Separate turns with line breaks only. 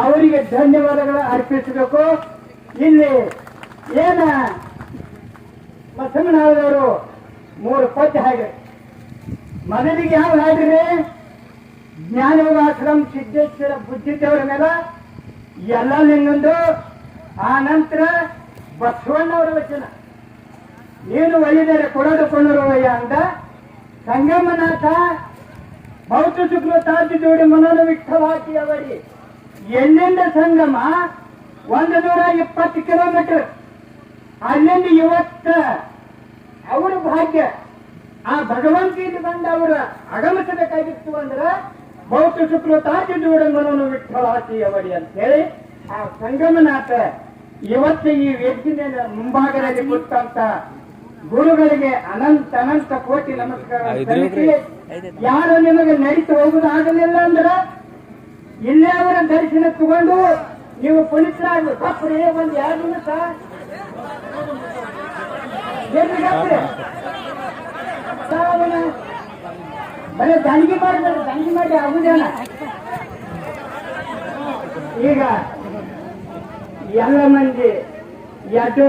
ಅವರಿಗೆ ಧನ್ಯವಾದಗಳು ಅರ್ಪಿಸಬೇಕು. ಇಲ್ಲಿ ಏನ ಬಸವಣ್ಣನವರು ಮೂರು ಪದ್ಯ ಹಾಗೆ. ಮೊದಲಿಗೆ ಯಾವ ಹಾಡ್ರಿ? ಜ್ಞಾನಯೋಗಾಶ್ರಮ ಸಿದ್ದೇಶ್ವರ ಬುದ್ಧಿದೇವರ ಮೇಲೆ ಎಲ್ಲ ನಿನ್ನೊಂದು ಆ ನಂತರ ಬಸವಣ್ಣವರ ವಚನ. ನೀನು ಒಯ್ದರೆ ಕೊಡೋದು ಕೊಂಡರುವಯ್ಯ ಅಂತ ಸಂಗಮನಾಥ ಭೌತ ಶುಕ್ಲ ತಾಜಿ ಜೋಡಿ ಮನೋನ ವಿಠಲಾಕಿ ಅವರಿ. ಎಲ್ಲಿಂದ ಸಂಗಮ? ಒಂದು ನೂರ ಇಪ್ಪತ್ತು ಕಿಲೋಮೀಟರ್. ಅಲ್ಲಿಂದ ಇವತ್ತ ಅವರ ಭಾಗ್ಯ. ಆ ಭಗವಂತಿಯಲ್ಲಿ ಬಂದ ಅವರ ಆಗಮಿಸಬೇಕಾಗಿತ್ತು ಅಂದ್ರ ಬೌದ್ಧ ಶುಕ್ಲ ತಾಜಿ ಜೋಡಿ ವಿಠಲ ವಿಠಲಾಕಿ ಅವರಿ ಅಂತ ಹೇಳಿ ಆ ಸಂಗಮನಾಥ ಇವತ್ತು ಈ ವೇದಿಕೆ ಮುಂಭಾಗದಲ್ಲಿ ಕೊಟ್ಟಂತ ಗುರುಗಳಿಗೆ ಅನಂತ ಅನಂತ ಕೋಟಿ ನಮಸ್ಕಾರ ಸಲ್ಲಿಸಿ. ಯಾರು ನಿಮಗೆ ನಡೀತು ಹೋಗುದಾಗಲಿಲ್ಲ ಅಂದ್ರ ಇಲ್ಲೇ ಅವರ ದರ್ಶನ ತಗೊಂಡು ನೀವು ಪುನೀತರಾಗಿ ತಪ್ಪರಿ ಒಂದ್ ಎರಡು ನಿಮಿಷ. ಬರೀ ದಂಡಿಗೆ ಮಾಡ್ಬೇಡಿ ದಂಡಿಗೆ ಮಾಡಿ ಆಗುದೇನ ಈಗ ಎಲ್ಲ ಮಂದಿ ಎದ್ದು